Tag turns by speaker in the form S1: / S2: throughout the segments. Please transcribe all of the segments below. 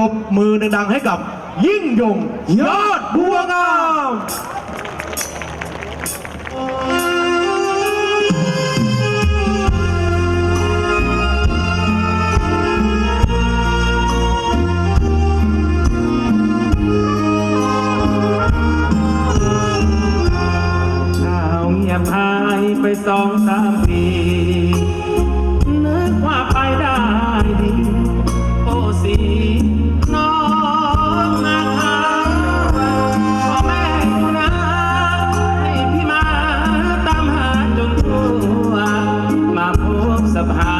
S1: รบมือดังๆให้กับยิ่งยงยอดบัวงาม
S2: ข่าวเงียบหายไปสองสามปี บส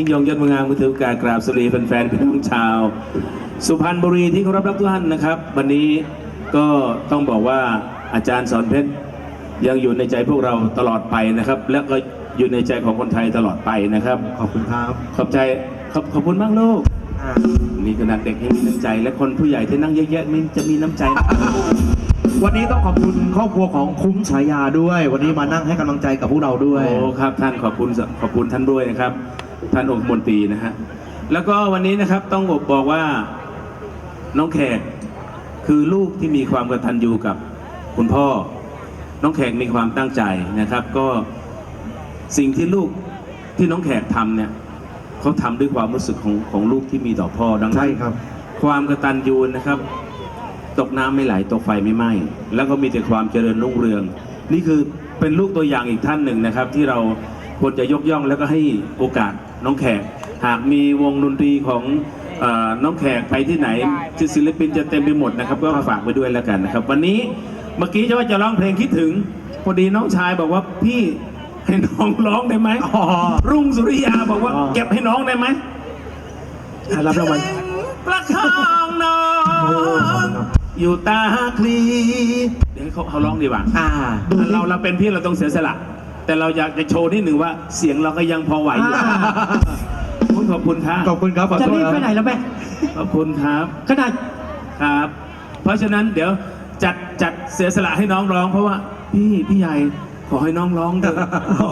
S2: ยิ่
S1: ง
S2: ยงยอดเมืองงามมือ
S1: ถื
S2: อการกราบสวั
S1: สดี
S2: แฟนๆพี่น้องชาว สุพรรณบุรีที่เคารพรักทุกท่านนะครับ วันนี้ก็ต้องบอกว่าอาจารย์สอนเพชรยังอยู่ในใจพวกเราตลอดไปนะครับ และก็อยู่ในใจของคนไทยตลอดไปนะครับ
S1: ขอบคุณครับ
S2: ขอบใจขอบขอบคุณมากลูก
S1: อ่า
S2: นี่ขนาดเด็กยังมีน้ำใจ และคนผู้ใหญ่ที่นั่งเยอะๆนี่จะมีน้ำใจ
S1: วันนี้ต้องขอบคุณครอบครัวของคุ้มฉายาด้วย วันนี้มานั่งให้กำลังใจกับพวกเราด้วย
S2: โอ้ครับท่านขอบคุณขอบคุณท่านด้วยนะครับ ท่านองคมนตรีนะฮะแล้วก็วันนี้นะครับต้องบอกบอกว่าน้องแขกคือลูกที่มีความกตัญญูกับคุณพ่อ น้องแขกมีความตั้งใจนะครับ ก็สิ่งที่ลูกที่น้องแขกทำเนี่ยเขาทำด้วยความรู้สึกของของลูกที่มีต่อพ่อดังนั้น
S1: ใช่ครับ
S2: ความกตัญญูนะครับ ตกน้ำไม่ไหลตกไฟไม่ไหม้แล้วก็มีแต่ความเจริญรุ่งเรือง นี่คือเป็นลูกตัวอย่างอีกท่านหนึ่งนะครับ ที่เราควรจะยกย่องแล้วก็ให้โอกาส น้องแขก หากมีวงดนตรีของเออน้องแขกไปที่ไหนที่ศิลปินจะเต็มไปหมดนะครับ ก็ฝากไปด้วยแล้วกันนะครับ วันนี้เมื่อกี้จะว่าจะร้องเพลงคิดถึง พอดีน้องชายบอกว่าพี่ให้น้องร้องได้ไหม
S1: อ๋อ
S2: รุ่งสุริยาบอกว่า
S1: อ๋อ
S2: เก็บให้น้องได้ไหม
S1: รับรางวัล
S2: ประคองน้องอยู่ตาคลี เดี๋ยวให้เขาเขาร้องดีกว่า
S1: อ่า
S2: เราเราเป็นพี่เราต้องเสียสละ แต่เราอยากจะโชว์นิดหนึ่งว่าเสียงเราก็ยังพอไหวอยู่
S3: อ่า
S2: อุ๊ยขอบคุณครับ
S1: ขอบคุณครับขอ
S3: จะ
S1: โทษ
S3: รีบ
S1: ค
S3: ไปไหน
S1: รับ
S3: แล้วแม่
S2: ขอบคุณครับ
S3: ขนาด
S2: ครับ เพราะฉะนั้นเดี๋ยวจัดจัดเสียสละให้น้องร้อง เพราะว่าพี่พี่ใหญ่ขอให้น้องร้องเถอะ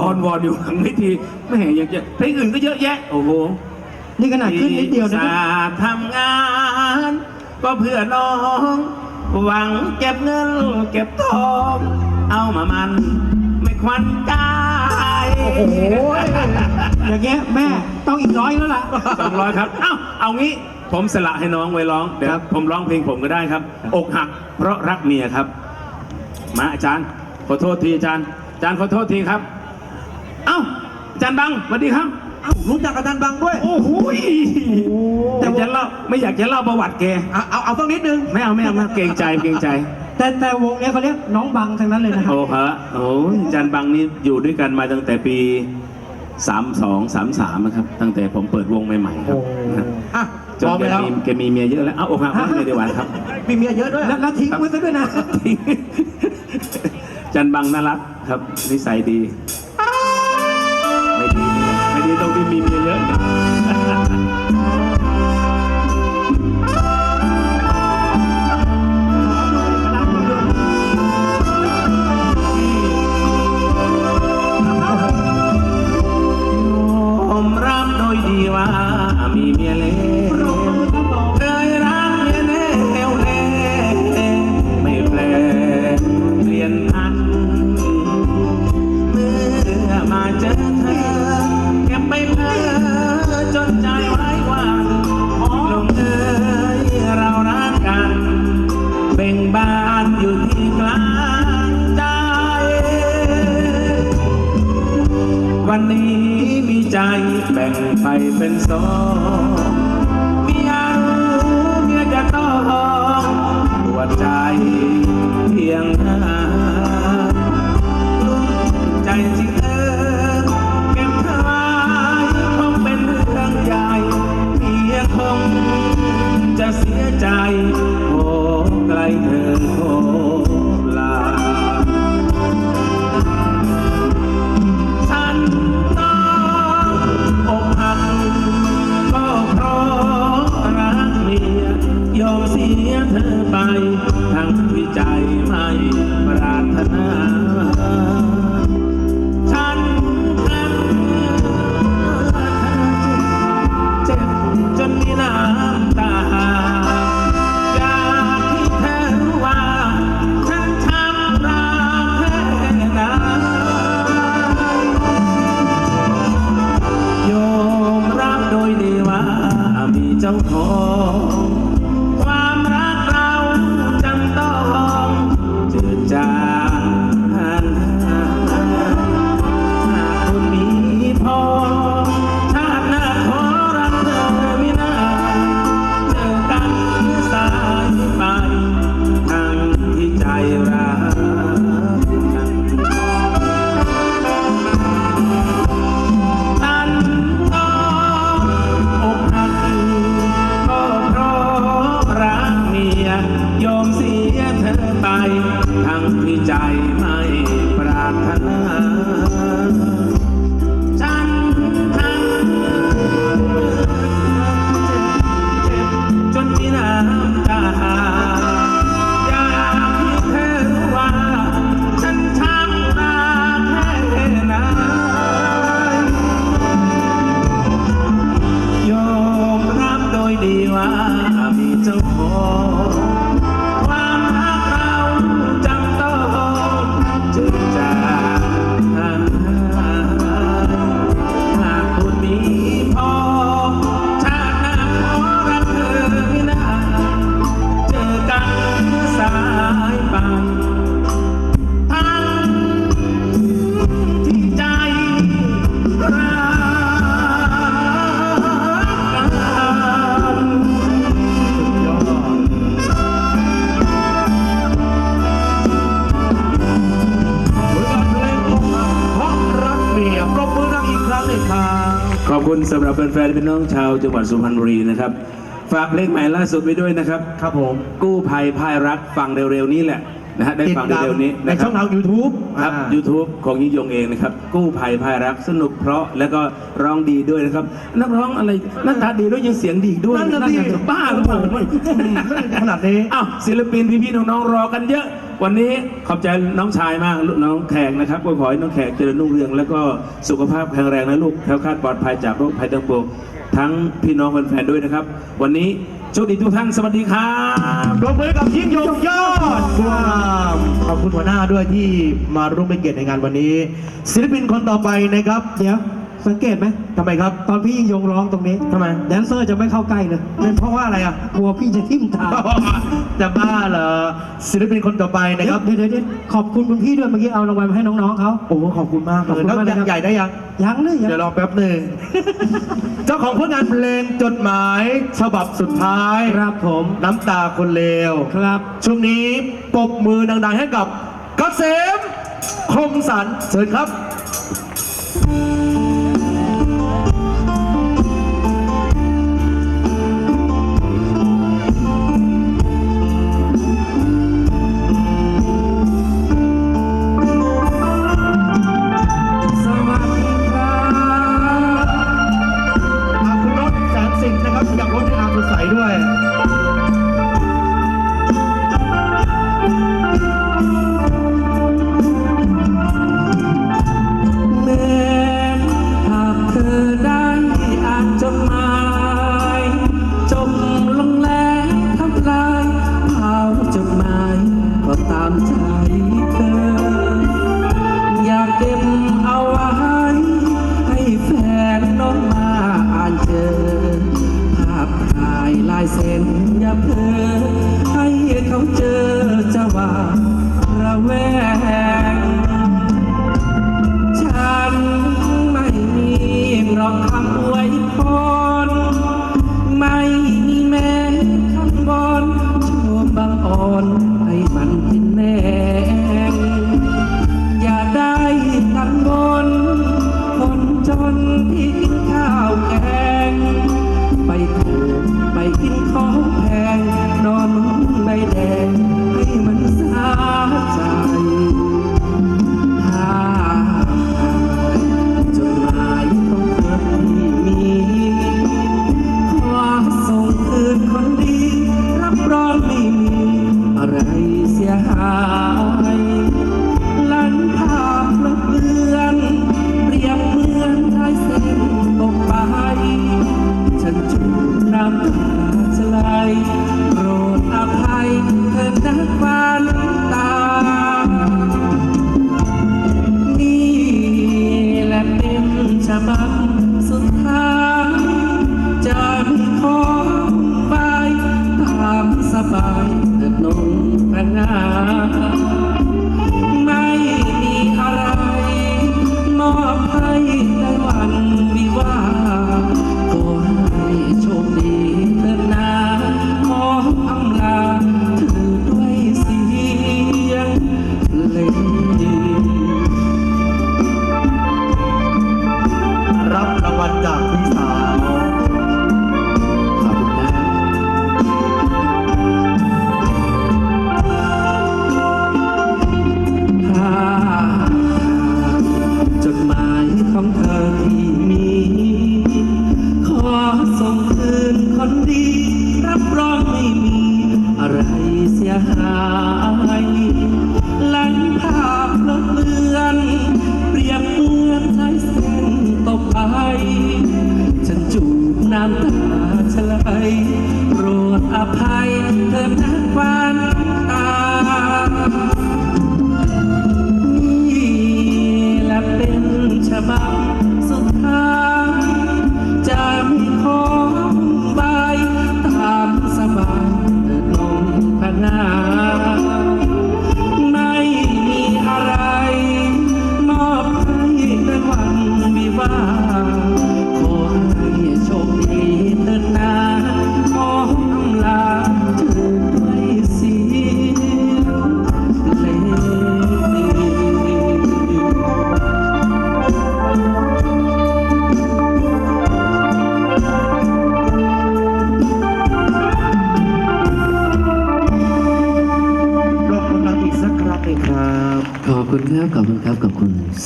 S2: ออนวอนอยู่หลังเวิธีแม่อยากจะเพลงอื่นก็เยอะแยะ โอ้โห
S3: นี่ขนาดขึ้นนิดเดียวนะ
S2: สาทำงาน ก็เพื่อน้อง หวังเก็บเงิน เก็บทอง เอามามัน ไม่ควันกาย
S3: โอ้โหอย่างเงี้ยแม่ต้องอีกร้อยแล้วล่ะ
S2: สองร้อยครับ เอ้า เอางี้ ผมสละให้น้องไว้ร้อง เดี๋ยว
S1: ครับ
S2: ผมร้องเพลงผมก็ได้ครับ อกหักเพราะรักเมียครับ มาอาจารย์ ขอโทษทีอาจารย์ อาจารย์ขอโทษทีครับ เอ้า อาจารย์บังสวัสดีครับ
S1: เอ้ารู้จักอาจารย์บังด้วย
S2: โอ้โหยแต่จะเล่าไม่อยากจะเล่าประวัติแก
S1: เอาเอาเอาสักนิดนึง
S2: ไม่เอาไม่เอาไม่เอาเกรงใจเกรงใจ
S3: แต่แต่วงเนี้ยเขาเรียกน้องบังทั้งนั้นเลยนะครับ
S2: โอ้ฮะโอ้ยอาจันบังนี่อยู่ด้วยกันมาตั้งแต่ปีสามสองสามสามครับ ตั้งแต่ผมเปิดวงใหม่ๆครับ
S3: โอ้
S2: นะ
S1: อะ
S2: จน
S1: พร้อม
S2: แก
S1: แล้ว
S2: มีแกมีเมียเยอะแล้ว เอาอกหักไม่ได้หวานครับ
S1: มีเมียเยอะด้วย
S3: แล้วแล้วทิ้งไว้ซะด้วยนะ
S2: จันบังน่ารักครับ นิสัยดี ไม่ดี กลางใจ วันนี้มีใจแบ่งไปเป็นสองมียรู้เมียจะต้องปวดใจเพียงหน้าลุ้นใจจริงเออเก็บเธอไว้คงเป็นเรื่องใหญ่เมียงคงจะเสียใจโอ้ไก
S1: ลเธอ
S2: สำหรับแฟนๆพี่น้องชาวจังหวัดสุพรรณบุรีนะครับ ฝากเพลงใหม่ล่าสุดไว้ด้วยนะครับ
S1: ครับผม
S2: กู้ภัยพายรักฟังเร็วๆนี้แหละนะฮะได้
S1: ติด
S2: ฟัง
S1: ตาม
S2: เร็วๆนี้
S1: ใน
S2: นะค
S1: ช่
S2: รั
S1: องทาง YouTube
S2: ครับ
S1: อ่า
S2: YouTube ของยิ่งยงเองนะครับ กู้ภัยพายรักสนุกเพราะแล้วก็ร้องดีด้วยนะครับ นักร้องอะไรหน้าตาดีด้วยยังเสียงดีด้วย
S1: นั่นน่ะสิ
S2: จะบ้าหรือเปล่า
S1: ขนาดนี้
S2: อ้าวศิลปินพี่ๆน้องๆรอกันเยอะ วันนี้ขอบใจน้องชายมากลูกน้องแขกนะครับก็ขอให้น้องแขกเจริญรุ่งเรือง แล้วก็สุขภาพแข็งแรงนะลูกแคล้วคลาดปลอดภัยจากโรคภัยทั้งปวงทั้งพี่น้องแฟนๆด้วยนะครับ วันนี้โชคดีทุกท่านสวัสดีครับ
S1: ปรบมือกับยิ่งยงยอดว้าวขอบคุณหัวหน้าด้วยที่มาร่วมเป็นเกียรติในงานวันนี้ ศิลปินคนต่อไปนะครับ
S3: เดี๋ยว สังเกตไหม
S1: ทำไมครับ
S3: ตอนพี่ยิ่งยงร้องตรงนี้
S1: ทำไม
S3: แดนเซอร์จะไม่เข้าใกล้เลย
S1: เป็นเพราะว่าอะไรอะ
S3: กลัวพี่จะทิ่มตา
S1: จะบ้าเหรอศิลปินคนต่อไปนะ
S3: เดี๋
S1: ค
S3: ยว
S1: รับ
S3: เดี๋ยวเดี๋ยวเดี๋ยวขอบคุณคุณพี่ด้วยเมื่อกี้เอารางวัลมาให้น้องๆเขา
S1: โอ้โหขอบคุณมาก
S3: ขอบ
S1: เลย
S3: คุณ
S1: แล้ว
S3: มากนะครับ
S1: ใหญ่ได้ยัง
S3: ยังเลยยัง
S1: เดี๋ยวรอแป๊บหนึ่งเจ้าของผลงานเพลงจดหมายฉบับสุดท้าย
S3: ครับผม
S1: น้ำตาคนเลว
S3: ครับ
S1: ช่วงนี้ปรบมือดังๆให้กับกเกษมคมสันเชิญครับ น้ำ
S2: ตาชะไหลโปรดอภัย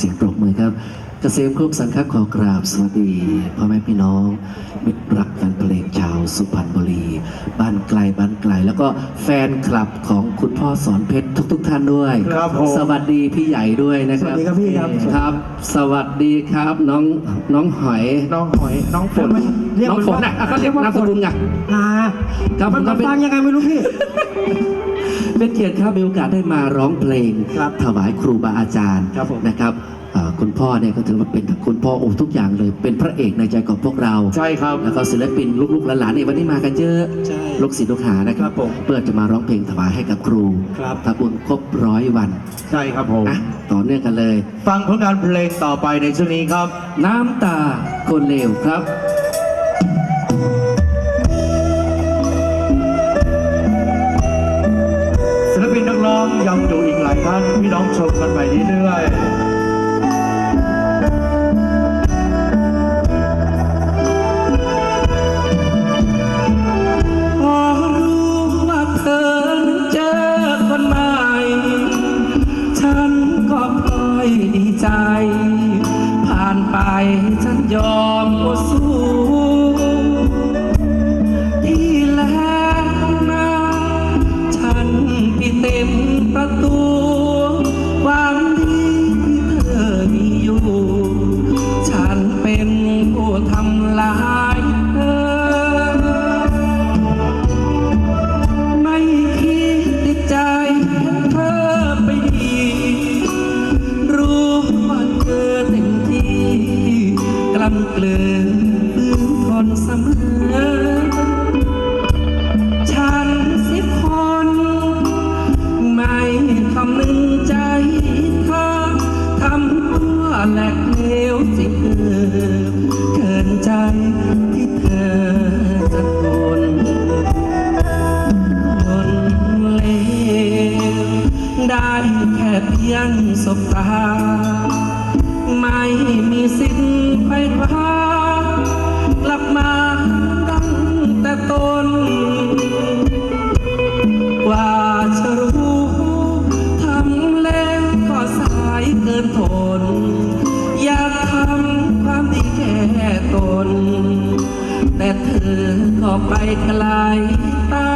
S2: สียงปรบมือครับ เก
S4: ษมครบสันครับขอกราบสวัสดีพ่อแม่พี่น้องมิตรรักแฟนเพลงชาวสุพรรณบุรี บ้านไกลบ้านไกล แล้วก็แฟนคลับของคุณพ่อสอนเพชรทุก ๆ ท่านด้วย
S1: ครับผม
S4: สวัสดีพี่ใหญ่ด้วยนะครับ
S3: สวัสดีครับพี่ครับ
S4: ครับ สวัสดีครับน้องน้องหอย
S1: น้องหอยน้องฝน
S3: เรียก
S4: น้อง
S3: มัน
S4: ฝน
S3: ว่า
S4: นะอะก็เรียกนามสกุลไง
S3: อ่า
S4: ครับ
S3: มัน
S4: ผมก็
S3: มัน
S4: เป็น
S3: ฟังยังไงไม่รู้พี่
S4: เป็นเกียรติครับมีโอกาสได้มาร้องเพลง
S3: ครับ
S4: ถวายครูบาอาจารย์
S3: ครับผม
S4: นะครับเอ่อคุณพ่อเนี่ยก็ถือว่าเป็นคุณพ่อโอ้ทุกอย่างเลย เป็นพระเอกในใจของพวกเรา
S1: ใช่ครับ
S4: แล้วก็ศิลปินลูกๆหลานๆเนี่ยวันนี้มากันเยอะ
S3: ใช่
S4: ลูกศิษย์ลูกหานะครั
S3: ครับบผม
S4: เพื่อจะมาร้องเพลงถวายให้กับครู
S3: ครับ
S4: ทำบุญครบร้อยวัน
S1: ใช่ครับผม
S4: อะต่อเนื่องกันเลย
S1: ฟังผลงานเพลงต่อไปในช่วงนี้ครับ
S4: น้ำตาคนเลวครับ
S1: องดูอีกหลายท่านพี่น้องชมกันไปเรื่อยๆ
S4: ได้แค่เพียงสบตา ไม่มีสิทธิ์ไปคว้ากลับมาดังแต่ตน กว่าจะรู้ทำแล้วก็สายเกินทน อยากทำความดีแค่ตน แต่เธอก็ไปไกลตา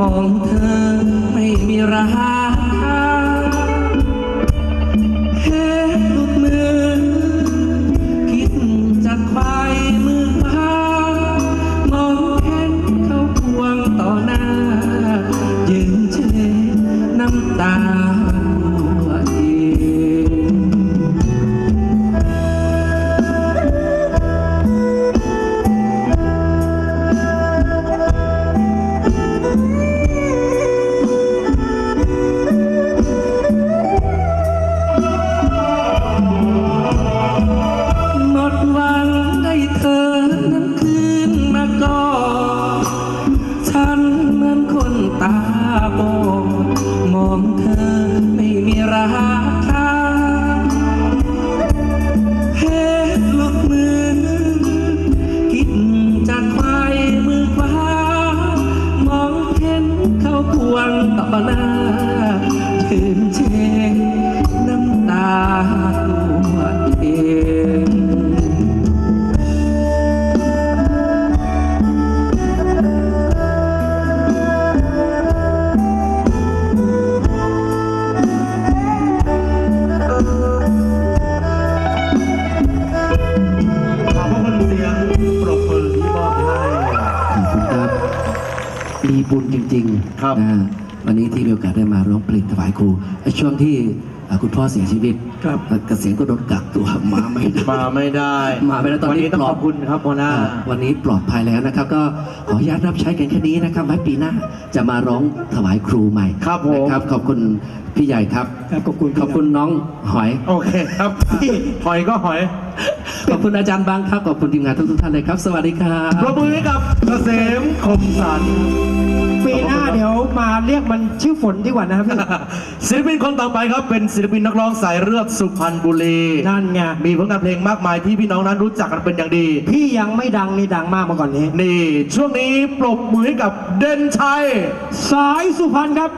S4: มองเธอไม่มีรา ริงค
S1: รับ
S4: ๆนะวันนี้ที่มีโอกาสได้มาร้องเพลงถวายครูไอ้ช่วงที่อ่าคุณพ่อเสียชีวิต
S3: ครับ
S4: เอ่อเกษียณก็โดนกักตัวมาไม่ได้
S1: มาไม่ได้
S4: มาไม่ได้ตอนนี้
S1: วันนี้ต้อง
S4: ปลอด
S1: ขอบคุณครับหัวหน้า
S4: อ่าวันนี้ปลอดภัยแล้วนะครับ ก็ขออนุญาตรับใช้กันแค่นี้นะครับไว้ปีหน้าจะมาร้องถวายครูใหม่
S1: ครับผม
S4: นะครับขอบคุณ พี่ใหญ่ครับ
S3: ครับขอบคุณ
S4: ขอบคุณน้องหอย
S1: โอเคครับพี่หอยก็หอย
S4: ขอบคุณอาจารย์บางครับ ขอบคุณทีมงานทุกๆท่านเลยครับ สวัสดีครับ
S1: ปรบมือให้กับเกษมคมสัน
S3: ปีปีหน้าเดี๋ยวมาเรียกมันชื่อฝนดีกว่านะครับพี่
S5: ศิลปินคนต่อไปครับเป็นศิลปินนักร้องสายเลือดสุพรรณบุรี
S3: นั่นไง
S5: มีผลงานเพลงมากมายที่พี่น้องนั้นรู้จักกันเป็นอย่างดี
S3: พี่ยังไม่ดังนี่ดังมากมาก่อนนี้
S5: นี่ ช่วงนี้ปรบมือให้กับเด่นชัย
S3: สายสุพรรณครับ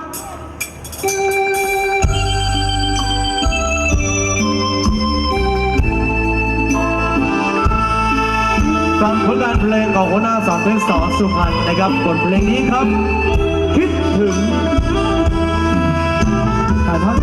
S5: ฟังผลงานเพลงของหัวหน้าสอนเพลงสอนสุพรรณนะครับบทเพลงนี้ครับ คิดถึง
S3: ถ่ายทอดน